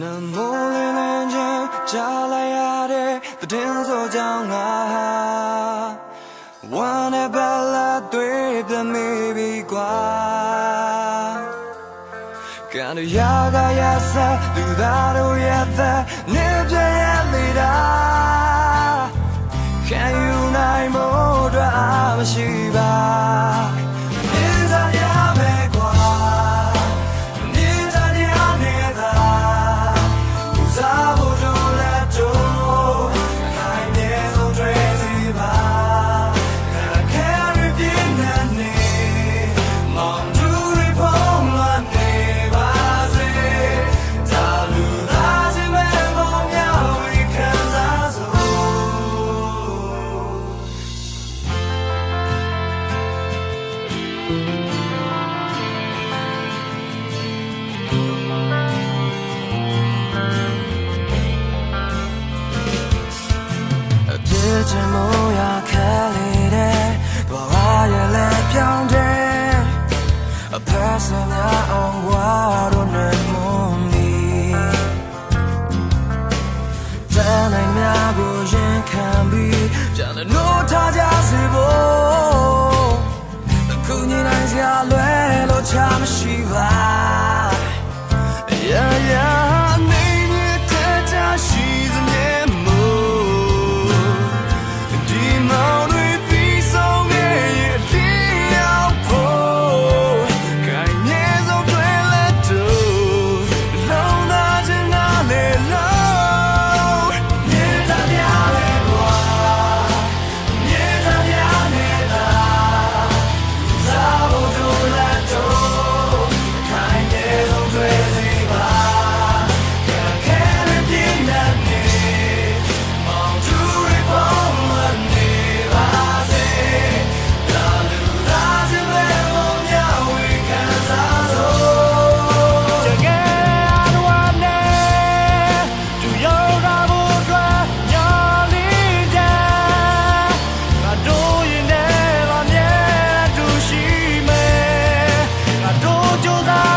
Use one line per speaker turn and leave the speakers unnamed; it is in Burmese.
နမိုးလင်းလင်းချင်းကြားလိုက်ရတဲ့တည်င်းဆိုကြောင့်ငါဟာဝမ်းနဲ့ဘလာတွေ့ပြမေးပြီးကွာကံရကရဆက်လူသားတို့ရဲ့သက်နေပြရဲ့လေတာ Can you နိုင်မို့အတွက်အားမရှိပါ ချင်မို့ရခဲလေတဲ့ဘာဝရဲ့လက်ပြောင်းတယ်အဖက်စများအောင်ဝါတော့နေမွန်မီတန်နိုင်များကိုရင်ခံပြီးကြံလို့ထားကြစေဖို့အခုညီနိုင်စရာလွဲလို့ချမရှိပါ 就在